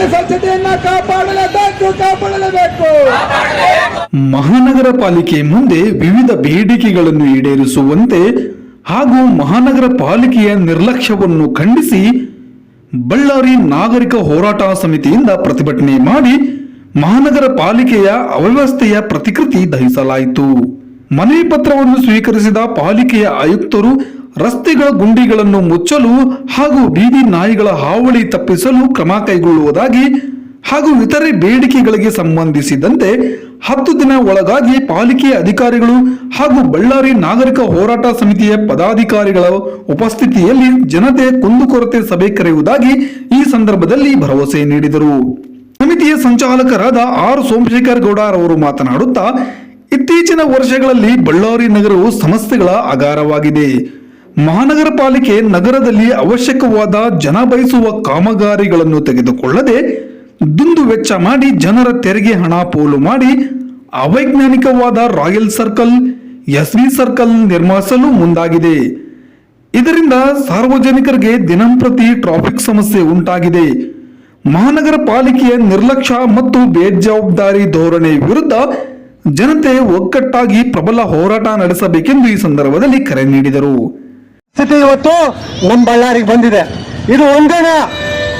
ನಗರದಲ್ಲಿ ಸ್ವಚ್ಛತೆಯನ್ನ ಕಾಪಾಡಲೇಬೇಕು ಕಾಪಾಡಲೇಬೇಕು. ಮಹಾನಗರ ಪಾಲಿಕೆ ಮುಂದೆ ವಿವಿಧ ಬೇಡಿಕೆಗಳನ್ನು ಈಡೇರಿಸುವಂತೆ ಹಾಗೂ ಮಹಾನಗರ ಪಾಲಿಕೆಯ ನಿರ್ಲಕ್ಷ್ಯವನ್ನು ಖಂಡಿಸಿ ಬಳ್ಳಾರಿ ನಾಗರಿಕ ಹೋರಾಟ ಸಮಿತಿಯಿಂದ ಪ್ರತಿಭಟನೆ ಮಾಡಿ ಮಹಾನಗರ ಪಾಲಿಕೆಯ ಅವ್ಯವಸ್ಥೆಯ ಪ್ರತಿಕೃತಿ ದಹಿಸಲಾಯಿತು. ಮನವಿ ಪತ್ರವನ್ನು ಸ್ವೀಕರಿಸಿದ ಪಾಲಿಕೆಯ ಆಯುಕ್ತರು ರಸ್ತೆಗಳ ಗುಂಡಿಗಳನ್ನು ಮುಚ್ಚಲು ಹಾಗೂ ಬೀದಿ ನಾಯಿಗಳ ಹಾವಳಿ ತಪ್ಪಿಸಲು ಕ್ರಮ ಕೈಗೊಳ್ಳುವುದಾಗಿ ಹಾಗೂ ಇತರೆ ಬೇಡಿಕೆಗಳಿಗೆ ಸಂಬಂಧಿಸಿದಂತೆ ಹತ್ತು ದಿನ ಒಳಗಾಗಿ ಪಾಲಿಕೆ ಅಧಿಕಾರಿಗಳು ಹಾಗೂ ಬಳ್ಳಾರಿ ನಾಗರಿಕ ಹೋರಾಟ ಸಮಿತಿಯ ಪದಾಧಿಕಾರಿಗಳ ಉಪಸ್ಥಿತಿಯಲ್ಲಿ ಜನತೆ ಕುಂದುಕೊರತೆ ಸಭೆ ಕರೆಯುವುದಾಗಿ ಈ ಸಂದರ್ಭದಲ್ಲಿ ಭರವಸೆ ನೀಡಿದರು. ಸಮಿತಿಯ ಸಂಚಾಲಕರಾದ ಆರ್ ಸೋಮಶೇಖರ್ ಗೌಡ ಅವರು ಮಾತನಾಡುತ್ತಾ, ಇತ್ತೀಚಿನ ವರ್ಷಗಳಲ್ಲಿ ಬಳ್ಳಾರಿ ನಗರವು ಸಮಸ್ಯೆಗಳ ಅಗಾರವಾಗಿದೆ ಮಹಾನಗರ ಪಾಲಿಕೆ ನಗರದಲ್ಲಿ ಅವಶ್ಯಕವಾದ ಜನ ಬಯಸುವ ಕಾಮಗಾರಿಗಳನ್ನು ತೆಗೆದುಕೊಳ್ಳದೆ ದುಂದು ವೆಚ್ಚ ಮಾಡಿ ಜನರ ತೆರಿಗೆ ಹಣ ಪೋಲು ಮಾಡಿ ಅವೈಜ್ಞಾನಿಕವಾದ ರಾಯಲ್ ಸರ್ಕಲ್ ಎಸ್ವಿ ಸರ್ಕಲ್ ನಿರ್ಮಿಸಲು ಮುಂದಾಗಿದೆ. ಇದರಿಂದ ಸಾರ್ವಜನಿಕರಿಗೆ ದಿನಂಪ್ರತಿ ಟ್ರಾಫಿಕ್ ಸಮಸ್ಯೆ ಉಂಟಾಗಿದೆ. ಮಹಾನಗರ ಪಾಲಿಕೆಯ ನಿರ್ಲಕ್ಷ್ಯ ಮತ್ತು ಬೇಜವಾಬ್ದಾರಿ ಧೋರಣೆ ವಿರುದ್ಧ ಜನತೆ ಒಗ್ಗಟ್ಟಾಗಿ ಪ್ರಬಲ ಹೋರಾಟ ನಡೆಸಬೇಕೆಂದು ಈ ಸಂದರ್ಭದಲ್ಲಿ ಕರೆ ನೀಡಿದರು. ಸ್ಥಿತಿ ಇವತ್ತು ನಮ್ಮ ಬಳ್ಳಾರಿಗೆ ಬಂದಿದೆ. ಇದು ಒಂದೇನಾ?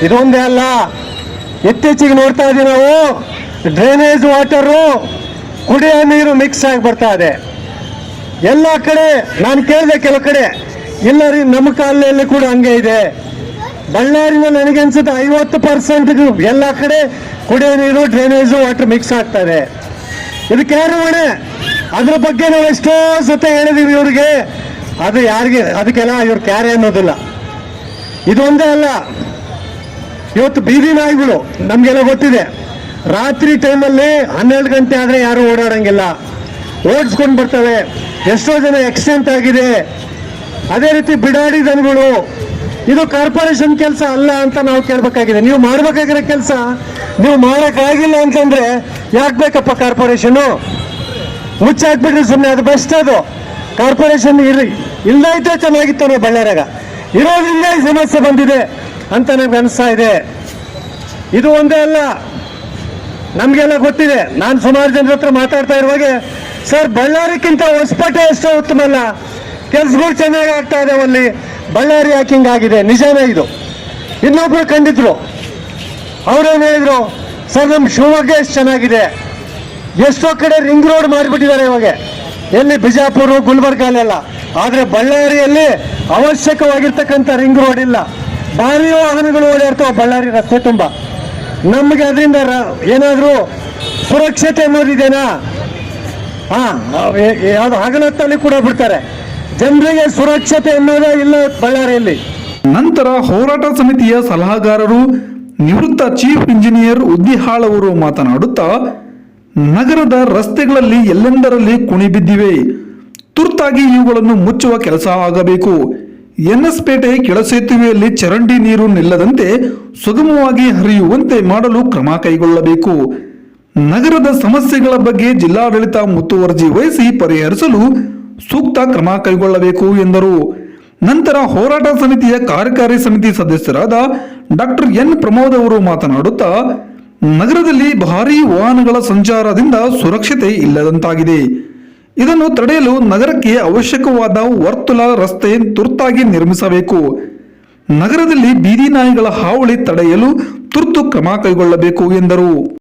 ಇದು ಒಂದೇ ಅಲ್ಲ. ಇತ್ತೀಚೆಗೆ ನೋಡ್ತಾ ಇದೀವಿ ನಾವು ಡ್ರೈನೇಜ್ ವಾಟರು ಕುಡಿಯೋ ನೀರು ಮಿಕ್ಸ್ ಆಗಿ ಬರ್ತಾ ಇದೆ. ಎಲ್ಲ ಕಡೆ, ನಾನು ಕೇಳಿದೆ ಕೆಲವು ಕಡೆ, ಇಲ್ಲ ರೀ, ನಮ್ಮ ಕಾಲದಲ್ಲಿ ಕೂಡ ಹಂಗೆ ಇದೆ. ಬಳ್ಳಾರಿನ ನನಗನ್ಸುತ್ತೆ ಐವತ್ತು ಪರ್ಸೆಂಟ್ ಎಲ್ಲ ಕಡೆ ಕುಡಿಯೋ ನೀರು ಡ್ರೈನೇಜು ವಾಟರ್ ಮಿಕ್ಸ್ ಆಗ್ತಾ ಇದೆ. ಇದಕ್ಕೆ ಯಾರು ಅದ್ರ ಬಗ್ಗೆ ನಾವು ಎಷ್ಟೋ ಸತ ಹೇಳಿದೀವಿ ಇವ್ರಿಗೆ. ಅದು ಯಾರಿಗೆ, ಅದಕ್ಕೆಲ್ಲ ಇವ್ರು ಕ್ಯಾರೆ ಅನ್ನೋದಿಲ್ಲ ಇದೊಂದೇ ಅಲ್ಲ, ಇವತ್ತು ಬೀದಿ ನಾಯಿಗಳು, ನಮಗೆಲ್ಲ ಗೊತ್ತಿದೆ, ರಾತ್ರಿ ಟೈಮಲ್ಲಿ ಹನ್ನೆರಡು ಗಂಟೆ ಆದರೆ ಯಾರು ಓಡಾಡಂಗಿಲ್ಲ. ಓಡಿಸ್ಕೊಂಡು ಬರ್ತವೆ, ಎಷ್ಟೋ ಜನ ಆಕ್ಸಿಡೆಂಟ್ ಆಗಿದೆ. ಅದೇ ರೀತಿ ಬಿಡಾಡಿ ದನಗಳು, ಇದು ಕಾರ್ಪೊರೇಷನ್ ಕೆಲಸ ಅಲ್ಲ ಅಂತ ನಾವು ಕೇಳಬೇಕಾಗಿದೆ. ನೀವು ಮಾಡಬೇಕಾಗಿರೋ ಕೆಲಸ, ನೀವು ಮಾಡೋಕ್ಕಾಗಿಲ್ಲ ಅಂತಂದ್ರೆ ಯಾಕೆ ಬೇಕಪ್ಪ ಕಾರ್ಪೊರೇಷನು ಮುಚ್ಚಾಕ್ಬಿಟ್ರೆ ಸುಮ್ಮನೆ ಅದು ಬೆಸ್ಟ್ ಅದು. ಕಾರ್ಪೊರೇಷನ್ ಇರ್ಲಿ ಇಲ್ಲದೇ ಇದ್ರೆ ಚೆನ್ನಾಗಿತ್ತು ನಾವು ಬಳ್ಳಾರಾಗ. ಇರೋದ್ರಿಂದ ಈ ಸಮಸ್ಯೆ ಬಂದಿದೆ ಅಂತ ನನಗೆ ಅನಿಸ್ತಾ ಇದೆ. ಇದು ಒಂದೇ ಅಲ್ಲ, ನಮಗೆಲ್ಲ ಗೊತ್ತಿದೆ. ನಾನು ಸುಮಾರು ಜನರ ಹತ್ರ ಮಾತಾಡ್ತಾ ಇರುವಾಗ, ಸರ್, ಬಳ್ಳಾರಿಕ್ಕಿಂತ ಹೊಸಪೇಟೆ ಎಷ್ಟೋ ಉತ್ತಮ ಅಲ್ಲ ಕೆಲ್ಸಗಳು ಚೆನ್ನಾಗಿ ಆಗ್ತಾ ಇದೆ ಅಲ್ಲಿ. ಬಳ್ಳಾರಿ ಯಾಕಿಂಗ್ ಆಗಿದೆ ನಿಜಾನೇ ಇದು. ಇನ್ನೊಬ್ರು ಕಂಡಿದ್ರು. ಅವ್ರೇನು ಹೇಳಿದ್ರು? ಸರ್ ನಮ್ಮ ಶಿವಮೊಗ್ಗ ಎಷ್ಟು ಚೆನ್ನಾಗಿದೆ. ಎಷ್ಟೋ ಕಡೆ ರಿಂಗ್ ರೋಡ್ ಮಾಡಿಬಿಟ್ಟಿದ್ದಾರೆ ಇವಾಗ. ಎಲ್ಲಿ ಬಿಜಾಪುರ, ಗುಲ್ಬರ್ಗ ಅಲ್ಲೆಲ್ಲ. ಆದರೆ ಬಳ್ಳಾರಿಯಲ್ಲಿ ಅವಶ್ಯಕವಾಗಿರ್ತಕ್ಕಂಥ ರಿಂಗ್ ರೋಡ್ ಇಲ್ಲ. ಭಾರಿ ವಾಹನಗಳು ಓಡಾಡ್ತಾವ ಬಳ್ಳಾರಿ ರಸ್ತೆ ತುಂಬ. ನಮಗೆ ಅದರಿಂದ ಏನಾದರೂ ಸುರಕ್ಷತೆ ಅನ್ನೋದಿದೆನಾ ಹಾಂ ಯಾವುದು ಹಗಲತ್ತಲ್ಲಿ ಕೂಡ ಬಿಡ್ತಾರೆ. ಜನರಿಗೆ ಸುರಕ್ಷತೆ ಅನ್ನೋದೇ ಇಲ್ಲ ಬಳ್ಳಾರಿಯಲ್ಲಿ. ನಂತರ ಹೋರಾಟ ಸಮಿತಿಯ ಸಲಹಾಗಾರರು ನಿವೃತ್ತ ಚೀಫ್ ಇಂಜಿನಿಯರ್ ಉದ್ದಿಹಾಳ್ ಅವರು ಮಾತನಾಡುತ್ತಾ ನಗರದ ರಸ್ತೆಗಳಲ್ಲಿ ಎಲ್ಲೆಂದರಲ್ಲಿ ಕುಣಿಬಿದ್ದಿವೆ ತುರ್ತಾಗಿ ಇವುಗಳನ್ನು ಮುಚ್ಚುವ ಕೆಲಸ ಆಗಬೇಕು. ಎನ್ಎಸ್ಪೇಟೆ ಕೆಳಸೇತುವೆಯಲ್ಲಿ ಚರಂಡಿ ನೀರು ನಿಲ್ಲದಂತೆ ಸುಗಮವಾಗಿ ಹರಿಯುವಂತೆ ಮಾಡಲು ಕ್ರಮ ಕೈಗೊಳ್ಳಬೇಕು. ನಗರದ ಸಮಸ್ಯೆಗಳ ಬಗ್ಗೆ ಜಿಲ್ಲಾಡಳಿತ ಮುತುವರ್ಜಿ ವಹಿಸಿ ಪರಿಹರಿಸಲು ಸೂಕ್ತ ಕ್ರಮ ಕೈಗೊಳ್ಳಬೇಕು ಎಂದರು. ನಂತರ ಹೋರಾಟ ಸಮಿತಿಯ ಕಾರ್ಯಕಾರಿ ಸಮಿತಿ ಸದಸ್ಯರಾದ ಡಾಕ್ಟರ್ ಎನ್ ಪ್ರಮೋದ್ ಅವರು ಮಾತನಾಡುತ್ತಾ ನಗರದಲ್ಲಿ ಭಾರೀ ವಾಹನಗಳ ಸಂಚಾರದಿಂದ ಸುರಕ್ಷತೆ ಇಲ್ಲದಂತಾಗಿದೆ. ಇದನ್ನು ತಡೆಯಲು ನಗರಕ್ಕೆ ಅವಶ್ಯಕವಾದ ವರ್ತುಲ ರಸ್ತೆ ತುರ್ತಾಗಿ ನಿರ್ಮಿಸಬೇಕು. ನಗರದಲ್ಲಿ ಬೀದಿ ನಾಯಿಗಳ ಹಾವಳಿ ತಡೆಯಲು ತುರ್ತು ಕ್ರಮ ಕೈಗೊಳ್ಳಬೇಕು ಎಂದರು.